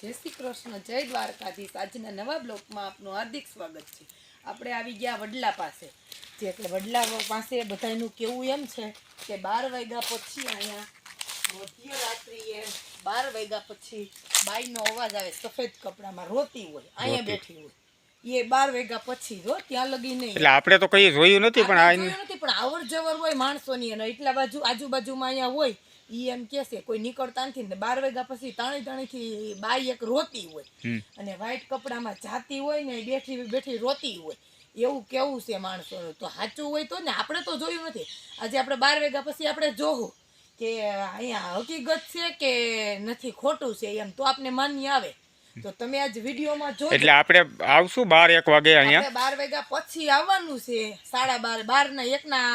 જય શ્રી કૃષ્ણ જય દ્વારકાધીશ. આજના નવા બ્લોકમાં આપનું હાર્દિક સ્વાગત છે. આપણે આવી ગયા વડલા પાસે. જે કે વડલા પાસે બધાનું કેવું એમ છે કે બાર વાગ્યા પછી અહીંયા મધ્યરાત્રિએ બાર વાગ્યા પછી બાઈનો અવાજ આવે સફેદ કપડામાં રોતી હોય અહીંયા બેઠી હોય. એ બાર વાગ્યા પછી જો ત્યાં લગી નહીં. એટલે આપણે તો કઈ જોયું નથી પણ આ નથી પણ અવર જવર હોય માણસોની અને એટલા બાજુ આજુબાજુમાં અહીંયા હોય ઈ એમ કે છે કોઈ નીકળતા નથી ને બાર વાગ્યા પછી તાણી થી બાઈ એક રોતી હોય. અને વ્હાઈટ કપડામાં જાતી હોય ને બેઠી બેઠી રોતી હોય. એવું કેવું છે માણસો? તો સાચું હોય તો ને આપણે તો જોયું નથી. આજે આપણે બાર વાગ્યા પછી આપણે જોવું કે અહીંયા હકીકત છે કે નથી ખોટું છે એમ તો આપને માન્ય આવે. તો તમે આજ વિડીયોમાં જો એટલે આપણે આવશું બાર એક વાગે અહીંયા. બાર વાગ્યા પછી આવવાનું છે સાડા બાર. બાર ને એકના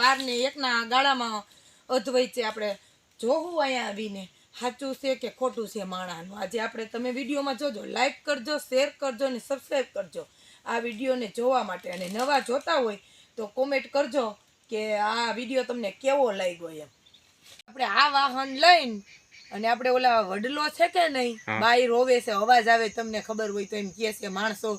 બાર ને એકના ગાળામાં અધવૈચે આપણે. જોવું અહીંયા આવીને સાચું છે કે ખોટું છે માણાનું? આજે આપણે તમે વિડીયોમાં જોજો લાઈક કરજો શેર કરજો અને સબસ્ક્રાઈબ કરજો. આ વિડીયોને જોવા માટે અને નવા જોતા હોય તો કોમેન્ટ કરજો કે આ વીડિયો તમને કેવો લાગ્યો એમ. આપણે આ વાહન લઈને અને આપણે ઓલા વડલો છે કે નહીં. બાઈ રોવે છે અવાજ આવે તમને ખબર હોય તો એમ કહે છે માણસો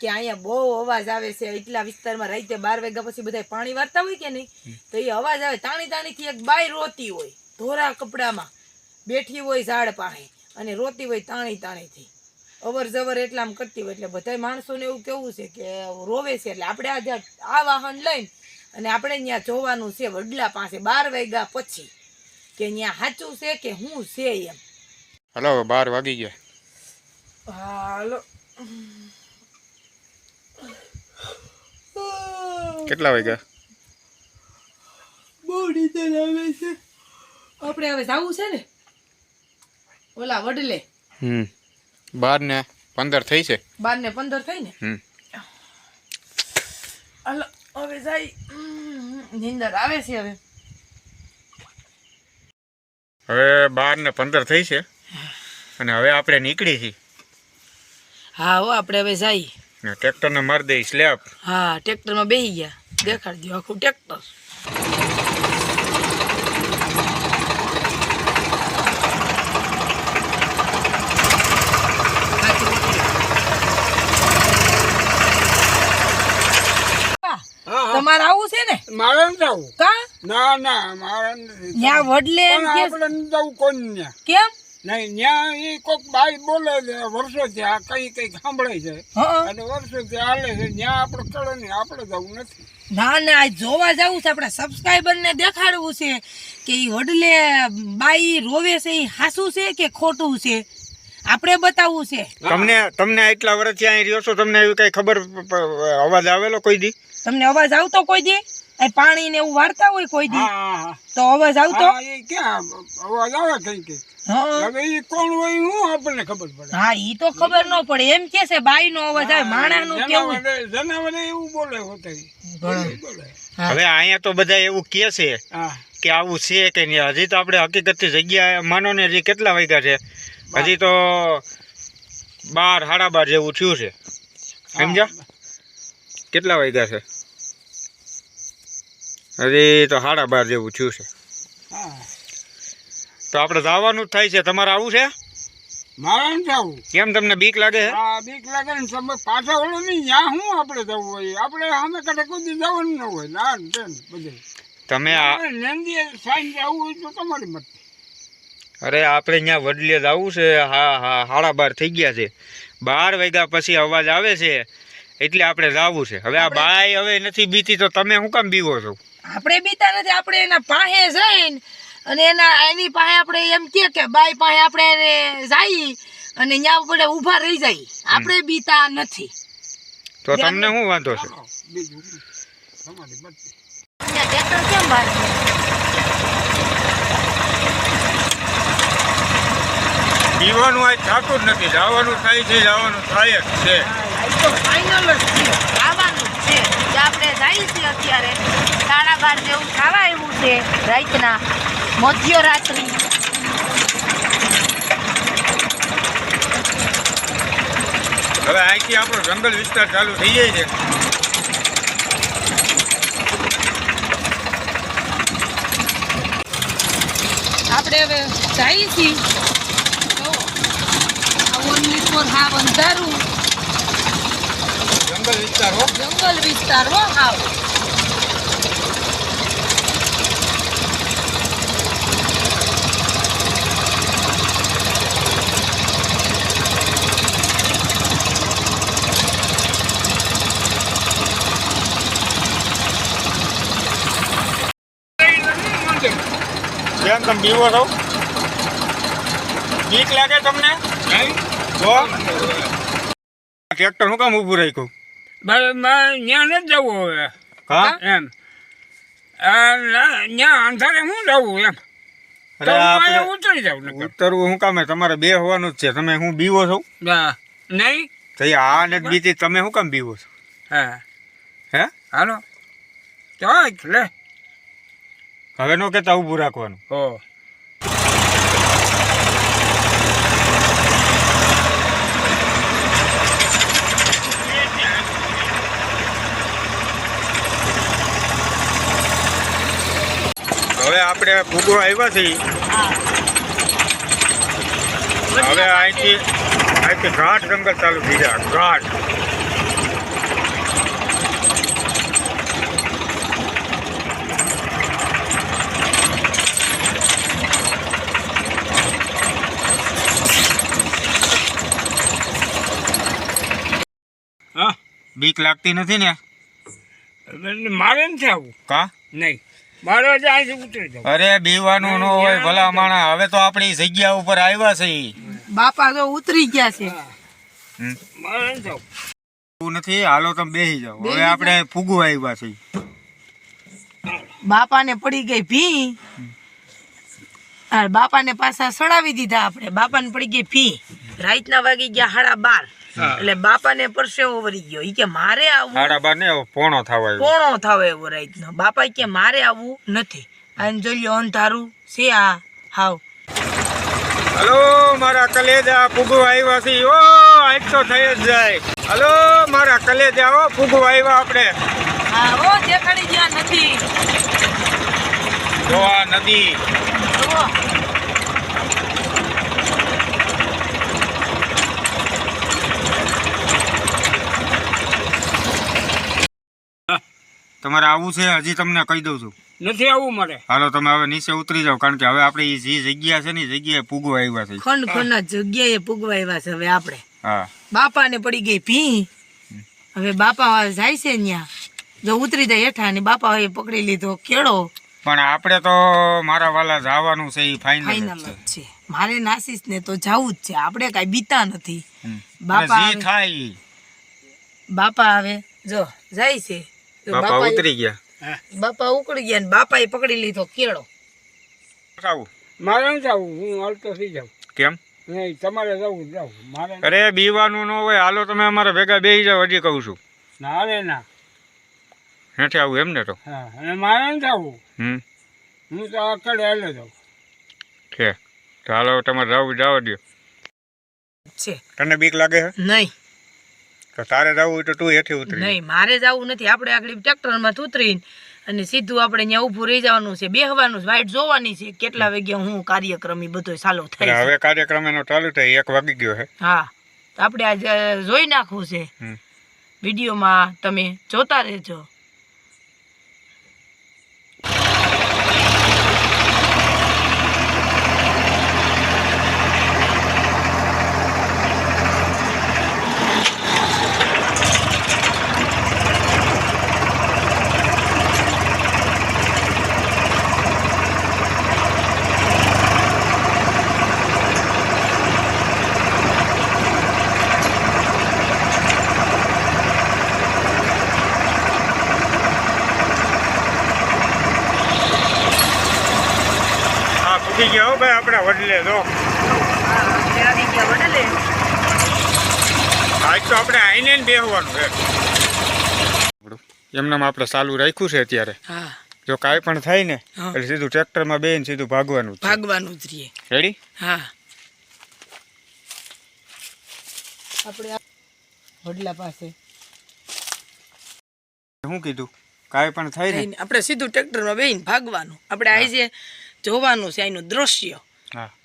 કે અહીંયા બહુ અવાજ આવે છે એટલા વિસ્તારમાં રાતે બાર વાગ્યા પછી બધા પાણી વારતા હોય કે નહીં? તો એ અવાજ આવે તાણી તાણીથી એક બાઈ રોતી હોય. ધોરા કપડામાં બેઠી હોય ઝાડ પાસે અને રોતી હોય તાણી તાણીથી અવર જવર એટલામાં કરતી હોય એટલે બધા માણસોને એવું કેવું છે કે રોવે છે એટલે આપણે આજે આ વાહન લઈને અને આપણે ત્યાં જોવાનું છે વડલા પાસે બાર વાગ્યા પછી કે ત્યાં સાચું છે કે હું છે એમ. હલો બાર વાગી ગયા. હાલો. કેટલા વાગ્યા? બહુ નીંદર આવે છે. આપણે હવે જવું છે ને? ઓલા વડલે. હમ. બાર ને પંદર થઈ છે. બાર ને પંદર થઈ ને? હમ. હાલો હવે જાય. નીંદર આવે છે હવે. હવે બાર ને પંદર થઈ છે. અને હવે આપણે નીકળી છીએ. હા હો આપણે હવે જઈએ ને ટ્રેક્ટરને મારી દઈ સ્લેબ હા ટ્રેક્ટરમાં બેસી ગયા. દેખાડી દો આખું ટ્રેક્ટર તમારે આવું છે ને મારે ન જવું. કા? ના ના મારે વડલે એમ કે આપણે ન જવું ન્યા? કેમ? નહીં ન્યા એ કોક બાઈ બોલે છે વર્ષોથી આ કઈ કઈ સાંભળે છે. અને વર્ષોથી હાલે છે ન્યા આપણે કરે નહીં આપણે જવું નથી. ના ના આ જોવા જવું છે આપણા સબસ્ક્રાઈબર ને દેખાડવું છે કે એ વડલે બાઈ રોવે છે એ હાસું છે કે ખોટું છે? આપણે બતાવવું છે. તમને તમને એટલા વર્ષથી અહીં રહ્યો છો તમને એવી કઈ ખબર અવાજ આવેલો કોઈ દી? તમને અવાજ આવતો કોઈ દી? પાણી ને એવું વારતા હોય કોઈ દી? હા હા હા. તો અવાજ આવતો? અવાજ આવે કઈ કઈ હવે એ કોણ હોય હું આપણને ખબર પડે. હા ઈ તો ખબર ન પડે. એમ કે છે બાઈ નો અવાજ આવે માણા નું કેવું? જનાવરે જનાવરે એવું બોલે હોતે એવું બોલે. હા. હવે અહીંયા તો બધા એવું છે કે આવું છે કે નહીં. હજી તો આપણે હકીકતથી જગ્યા માનો ને હજી કેટલા વાગ્યા છે? હજી તો બાર સાડા બાર જેવું થયું છે. સમજ્યા? કેટલા વાગ્યા છે? હજી તો સાડા બાર જેવું થયું છે. તો આપણે જવાનું જ થાય છે. તમારે આવું છે? મારે જવું. કેમ તમને બીક લાગે છે? હા બીક લાગે ને તમે પાછા ઓલો નહીં ત્યાં શું આપણે જવું હોય? આપણે સામે કાંઠે કોઈ દી જવાનું ન હોય. ના બધે. તમે આ નંદીએ સાંજ જવું હોય તો તમારી મત. અરે આપણે અહીંયા વડલે જવું છે. હા હા સાડા બાર થઈ ગયા છે. બાર વાગ્યા પછી અવાજ આવે છે. એટલે આપણે જવું છે. હવે આ બાય હવે નથી બીતી તો તમે શું કામ બીવો છો? આપણે બીતા નથી આપણે એના પાસે જઈને અને એના એની પાસે આપણે એમ કે કે બાઈ પાસે આપણે એને જઈ અને ત્યાં આપણે ઊભા રહી જાય. આપણે બીતા નથી. તો તમને શું વાંધો છે? ટ્રેક્ટર કેમ બહાર આ થતું જ નથી. જવાનું થાય છે જવાનું થાય જ છે. તો ફાઇનલ જ છે. આવવાનું છે. આપણે જઈએ છીએ અત્યારે સાડા જેવું ખાવા આવ્યું છે રાતના. મધ્યરાત્રિ હવે અહીંથી આપણો જંગલ વિસ્તાર ચાલુ થઈ જાય છે. આપણે હવે જઈએ છીએ. હાવ અંધારું. જંગલ વિસ્તાર હો. જંગલ વિસ્તાર હો હાવ. કેમ તમે બીવો છો? બીક લાગે તમને? તો ટ્રેક્ટર શું કામ ઊભું રાખ્યું? ભાઈ મારે ત્યાં નથી જવું હવે. હા? એમ. આ ના- ત્યાં અંધારે હું જવું એમ. તો અરે હું આપણે અહીંયા ઉતરી જાઉં નકર. ઉતરવું શું કામે? તમારે બે હોવાનું જ છે. તમે હું બીવો છો? હા. નહીં? તો એ આ ને બીતી. તમે શું કામ બીવો છો? હા. હે? હાલો. તો લે. હવે નો કેતા ઊભું રાખવાનું. હો. હવે આપણે ફૂગો આવ્યા છીએ હવે અહીંથી અહીંથી ગાઢ જંગલ ચાલુ થઈ જાય. ઘાટ હા બીક લાગતી નથી ને? મારે નથી આવું કા? નહીં. મારે ઉતરી અરે બીવાનું ન હોય ભલા માણા હવે તો આપણી જગ્યા ઉપર આવ્યા છે. બાપા તો ઉતરી ગયા છે. મારે નથી આવવું એવું નથી? હાલો તમે બેસી જાઓ. હવે આપણે ફૂગું આવ્યા છે. બાપાને પડી ગઈ ભી. બાપા બાપાને પાછા સડાવી દીધા આપણે. બાપાને પડી ગઈ ભી. રાતના વાગી ગયા સાડા બાર. એટલે બાપાને પરસેવો વળી ગયો. ઈ કે મારે આવું સાડા બાર ને પોણો થવા પોણો થાવ એવો રાતનો બાપા કે મારે આવવું નથી. આને જોઈ લ્યો અંધારું છે આ? હાવ. હલો મારા કલેજા ફુગુ આવ્યા છે. ઓ આજ તો થઈ જ જાય. હલો મારા કલેજા ઓ ફુગુ આવ્યા આપણે. હા ઓ દેખાડી ગયા નથી જો આ નદી. તમારે આવું છે હજી તમને કહી દઉં છું. નથી આવવું મારે. હાલો તમે હવે નીચે ઉતરી જાવ કારણ કે હવે આપણે જે જગ્યા છે ને એ જગ્યાએ પૂગવા આવ્યા છે. ખંડ ખંડ જગ્યાએ પૂગવા આવ્યા છે હવે આપણે. હા. બાપાને પડી ગઈ ભી. હવે બાપા જાય છે ત્યાં જો ઉતરી જાય હેઠા ને બાપા હવે પકડી લીધો કેળો. પણ આપણે તો મારા વાલા જવાનું છે એ ફાઇનલ છે. મારે નાસીસ ને તો જવું જ છે. આપણે કઈ બીતા નથી. બાપા થાય. બાપા હવે જો જાય છે. બાપા બાપા ઉતરી ગયા. બાપા ઉકળી ગયા ને બાપાએ પકડી લીધો કેળો. આવું મારે નથી હું હાલતો થઈ જાઉં. કેમ? નહીં તમારે જવું જાઉં. મારે અરે બીવાનું ન હોય હાલો તમે અમારા ભેગા બેસી જાઓ હજી કહું છું. ના રે ના. હેઠે આવું એમ ને તો. હા મારે નથી આવવું હમ. હું તો આકડે હાલે જાઉં. છે. તો હાલો તમારે જવું જવા દો છે. તને બીક લાગે છે નહીં. તો તારે જવું હોય તો તું હેઠે ઉતરી નહીં મારે જવું નથી. આપણે આગળ ટ્રેક્ટરમાં ઉતરીને અને સીધું આપણે ત્યાં ઊભું રહી જવાનું છે. બેહવાનું છે. વાઇટ જોવાની છે કેટલા વાગ્યા હું કાર્યક્રમ એ બધો ચાલુ થાય હવે કાર્યક્રમ એનો ચાલુ થાય એક વાગી ગયો છે હા. તો આપણે આજે જોઈ નાખવું છે. વિડીયોમાં તમે જોતા રહેજો. હા ગયા હો ભાઈ આપણા વડલે આવી વડલે આજ તો આપણે આઈને જ બેહવાનું છે. એમનામાં આપણે ચાલુ રાખ્યું છે અત્યારે. જો કાંઈ પણ થાય ને એટલે સીધું ટ્રેક્ટરમાં બેન સીધું ભાગવાનું ભાગવાનું જ રહીએ રેડી હા. આપણે વડલા પાસે. શું કીધું? કાંઈ પણ થાય ને? આપણે સીધું ટ્રેક્ટરમાં બેહીને ભાગવાનું. આપણે આજે જોવાનું છે અહીંનું દ્રશ્ય.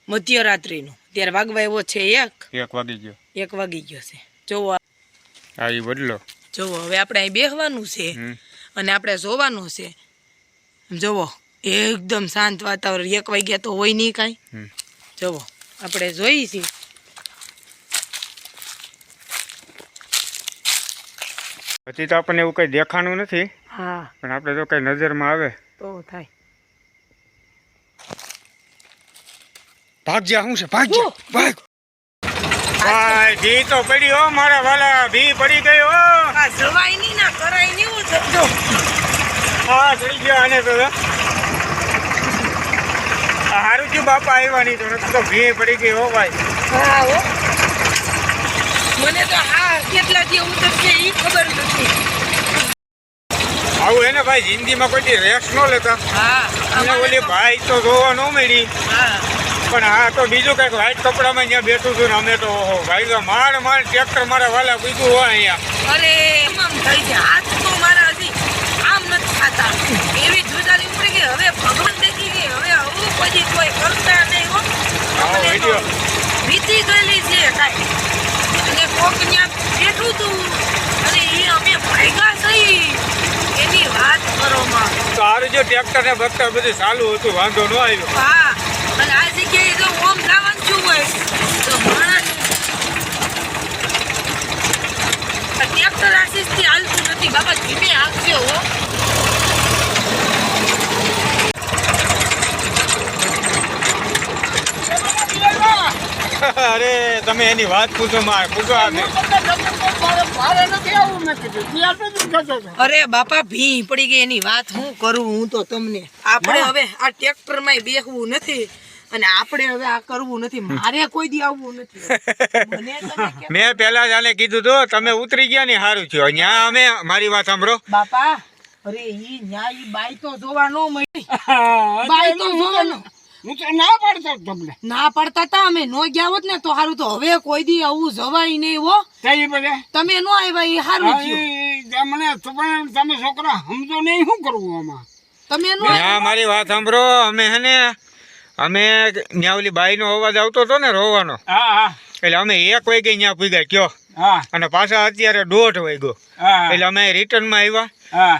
મધ્યરાત્રિનું. ત્યારે વાગવા એવો છે એક. એક વાગી ગયો. એક વાગી ગયો છે. જોવો હા એ બદલો જોવો હવે આપણે અહીં બેહવાનું છે. અને આપણે જોવાનું છે. જોવો એકદમ શાંત વાતાવરણ. એક વાગ્યા તો હોય નહીં કાંઈ. જોવો આપણે જોઈ છીએ પછી તો આપણને એવું કઈ દેખાણું નથી. હા. પણ આપણે જો કઈ નજરમાં આવે. તો થાય. ભાગ જા શું છે? ભાગ જા. ભાગ. ભાઈ ભી તો પડી હો મારા વાલા ભી પડી ગઈ હો. આ જવાય નહીં ના કરાય નહીં હું સમજો હા ચડી ગયો આને તો આ હારું થયું બાપા આવ્યા નહીં તો તો ભી પડી ગઈ હો ભાઈ. હા હો. મને તો હા કેટલા દી ઉતરશે એ ખબર નથી. આવું એને ભાઈ જિંદગીમાં કોઈ રેસ રેસ્ટ ન લેતા. હા અને ઓલી ભાઈ તો જોવા ન મળી. પણ આ તો બીજું કંઈક વ્હાઈટ કપડામાં ત્યાં બેઠું છું ને અમે તો ભાઈ માર માર ટ્રેક્ટર મારા વાલા બીજું હોય અહીંયા. અરે એમ આમ થઈ છે હાથ તો મારા હજી આમ નથી ખાતા એવી જુદારી ઉપડી ગઈ હવે ભગવાન દેખી ગઈ હવે આવું પછી કોઈ કરતા નહીં હો. વીતી ગયેલી છે કાંઈ. અને કોક ત્યાં બેઠું તું. અને એ અમે ભાગ્યા થઈ એની વાત કરો માં. તો હારું જો ટ્રેક્ટર ને બક્ટર બધું ચાલુ હતું વાંધો ન આવ્યો. હા અને આ જગ્યાએ જો ઓમ જવાનું છું હોય તો માણસ ટ્રેક્ટર આશીષથી હાલતું નથી. બાબા ધીમે હાંકજો હો. અરે તમે એની વાત પૂછો મારે પૂછો અરે બાપા ભી પડી ગઈ એની વાત હું કરું હું તો તમને. આપણે હવે આ ટ્રેક્ટરમાં બેહવું નથી. અને આપણે હવે આ કરવું નથી. મારે કોઈ દી આવવું નથી. મેં પેલા જ આને કીધું તો તમે ઉતરી ગયા ને સારું થયું. ત્યાં અમે મારી વાત સાંભળો. બાપા અરે ઈ ન્યા ઈ બાઈ તો જોવા ન મળી. બાઈ તો જોવા ના પાડતો તમને. ના પડતા તા અમે. નો ગયા હોત ને તો સારું તો હવે કોઈ દી આવું જવાય નહીં હો. તમે નો આવ્યા એ સારું થયું. ઈ તમને તો પણ તમે છોકરા સમજો નહીં શું કરવું આમાં. તમે નો મારી વાત સાંભળો. અમે હે ને અમે ત્યાં ઓલી બાઈનો અવાજ આવતો હતો ને રોવાનો. હા હા. એટલે અમે એક વાગે ત્યાં પૂગ્યા કયો. અને પાછા અત્યારે દોઢ વાગ્યો. એટલે અમે રિટર્નમાં આવ્યા.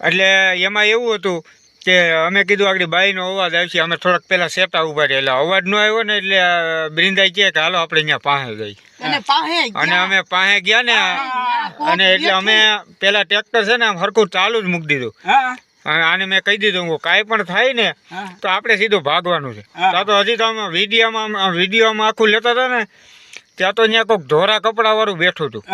એટલે એમાં એવું હતું કે અમે કીધું આગળ બાઈનો અવાજ આવશે. અમે થોડાક પહેલા સેટા ઊભા રહ્યા. એટલે અવાજ નો આવ્યો ને એટલે બ્રિંદાઈ કહે કે હાલો આપણે અહીંયા પાસે જઈ. અને અમે પાસે ગયા ને અને એટલે અમે પેલા ટ્રેક્ટર છે ને આમ હરખું ચાલુ જ મૂકી દીધું. હા. અને આને મેં કહી દીધું હું કાંઈ પણ થાય ને તો આપણે સીધું ભાગવાનું છે. ત્યાં તો હજી તો આમ વિડીયોમાં વિડીયોમાં આખું લેતા હતા ને ત્યાં તો ત્યાં કોઈક ધોરા કપડા વાળું બેઠું હતું.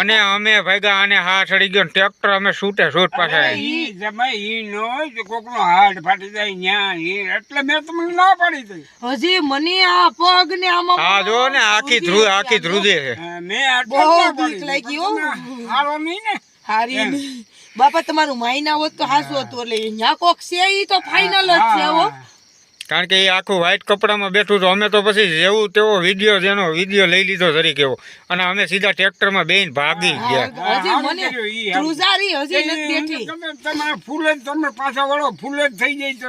અને અમે ભાગ્યા આને હા ચડી ગયો ટ્રેક્ટર અમે છૂટે છૂટ પાછા અરે ઈ જમાઈ ઈ નો જ કોકનો હાડ ફાટી જાય ન્યા એટલે મેં તમને ના પાડી હતી. હજી મને આ પગ ને આમાં હા જો ને આખી ધ્રુ આખી ધ્રુજે છે. મેં બહુ બીક લાગી હો. હારો નહીં ને. હારી નહીં. બાપા તમારું માયના હોત તો હાસું હતું એટલે અહીંયા કોક છે ઈ તો ફાઇનલ જ છે હો. કારણ કે એ આખું વ્હાઈટ કપડામાં બેઠું તો અમે તો પછી જેવું તેવો વીડિયો જેનો વીડિયો લઈ લીધો તરીકે એવો. અને અમે સીધા ટ્રેક્ટરમાં બેન ભાગી ગયા. હજી મને. ધ્રુજારી હજી નથી બેઠી. તમે તમારે ફૂલ તમે પાછા વળો ફૂલ જ થઈ જાય તો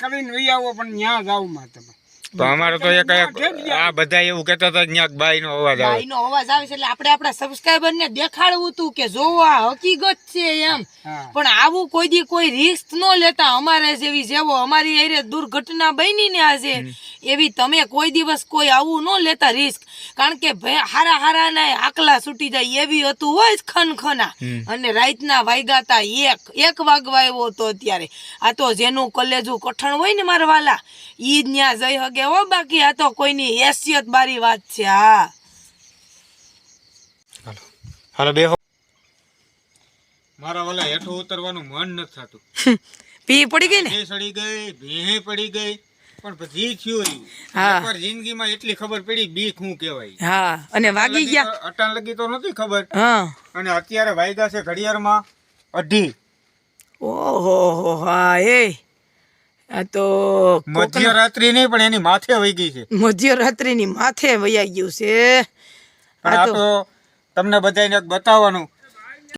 કરીને વહી આવો પણ ન્યા જાવમાં તમે તો અમારે તો એક એક આ બધા એવું કહેતા હતા ભાઈ નો અવાજ આવે. બાઈનો અવાજ આવે છે એટલે આપણે આપણા સબસ્ક્રાઇબર ને દેખાડવું હતું કે જો આ હકીકત છે એમ. પણ આવું કોઈ દી કોઈ રિસ્ક ન લેતા અમારે જેવી જેવો અમારી એરે દુર્ઘટના બની ને આજે એવી તમે કોઈ દિવસ કોઈ આવું ન લેતા રિસ્ક કારણ કે ભે- હારા હારા ના આકલા છૂટી જાય એવી હતું હોય ખન ખનખના. અને રાતના વાગ્યા એક એક વાગવા આવ્યો હતો અત્યારે. આ તો જેનું કલેજું કઠણ હોય ને મારા વાલા ઈ જ જઈ હગે હો બાકી આ તો કોઈની હેસિયત બારી વાત છે હા. હાલો. બેહો. મારા વાલા હેઠો ઉતરવાનું મન નથી થતું. પી પડી ગઈ ને? ભે સડી ગઈ ભેહે પડી ગઈ. પણ થયું હા. જિંદગીમાં એટલી ખબર પડી બીક હું કહેવાય. હા અને વાગી ગયા. અટાણ લગી તો નથી ખબર. હા. અને અત્યારે વાગ્યા છે ઘડિયાળમાં અઢી. ઓહો હો હા એ. આ તો મધ્યરાત્રિ નહીં પણ એની માથે વહી ગઈ છે. મધ્યરાત્રિની માથે વયા ગયું છે. આ તો તમને બધાને બતાવવાનું